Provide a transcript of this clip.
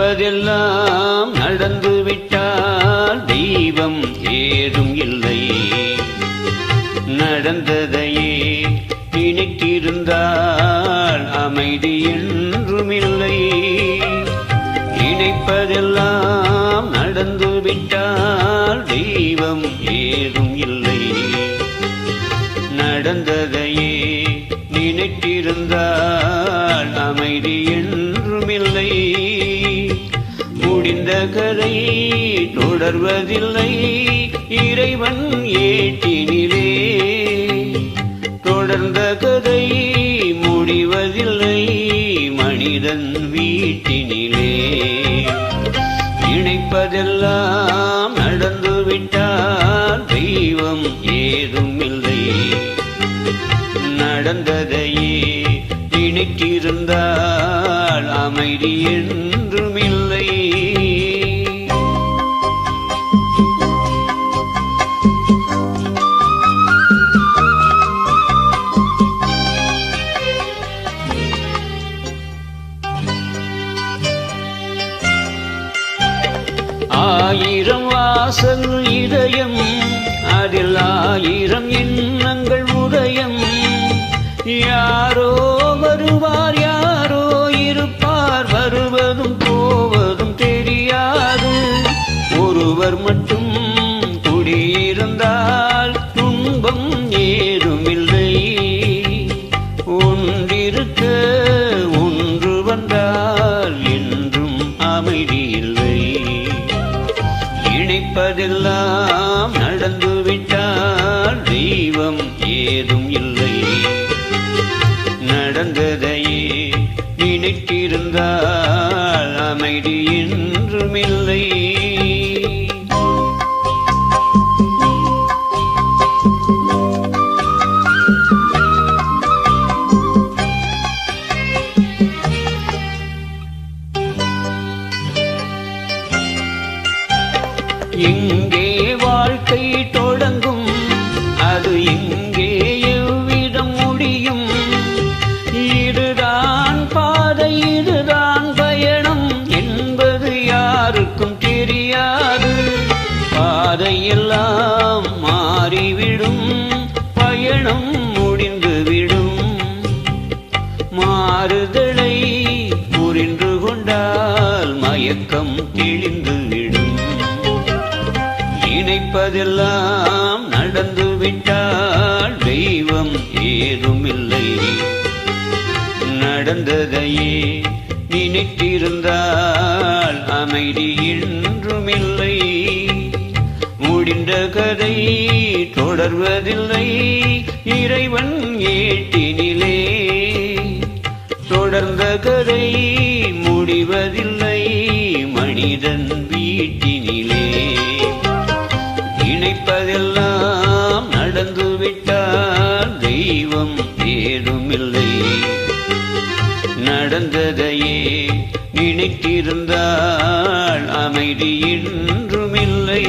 நினைப்பதெல்லாம் நடந்து விட்டால் தெய்வம் ஏதும் இல்லை. நடந்ததையே நினைத்திருந்தால் அமைதி என்றும் இல்லை நினைப்பதெல்லாம் நடந்து விட்டால் தெய்வம் நினைத்திருந்தால் அமைதி என்றும் இல்லை. முடிந்த கதை தொடர்வதில்லை. இறைவன் ஏட்டினிலே தொடர்ந்த கதை முடிவதில்லை. மனிதன் வீட்டினிலே. நினைப்பதெல்லாம் நடந்துவிட்டால் தெய்வம் ஏதும் நடந்ததையே நினைத்திருந்தால் அமைதி என்றும் இல்லை ஆயிரம் வாசல் இதயம் அதில் ஆயிரம் எண்ணங்கள் யாரோ வருவார் யாரோ இருப்பார். வருவதும் போவதும் தெரியாது. ஒருவர் மட்டும் குடியிருந்தால் துன்பம் ஏதுமில்லை. ஒன்றிருக்க ஒன்று வந்தால் என்றும் அமைதி இல்லை நினைப்பதெல்லாம் நடந்துவிட்டால் தெய்வம் ஏதும் இல்லை. நடந்ததையே நினைத்திருந்தால் அமைதி என்றும் இல்லை மாறுதலை புரிந்து கொண்டால் மயக்கம் தெளிந்துவிடும் நினைப்பதெல்லாம் நடந்துவிட்டால் தெய்வம் ஏதுமில்லை. நடந்ததையே நினைத்திருந்தால் அமைதி என்றுமில்லை. முடிந்த கதை தொடர்வதில்லை. இறைவன் ஏட்டினி தொடர்ந்த கதை முடிவதில்லை மனிதன் வீட்டினிலே. நினைப்பதெல்லாம் நடந்துவிட்டால் தெய்வம் ஏதுமில்லை நடந்ததையே நினைத்திருந்தால் அமைதி என்றுமில்லை.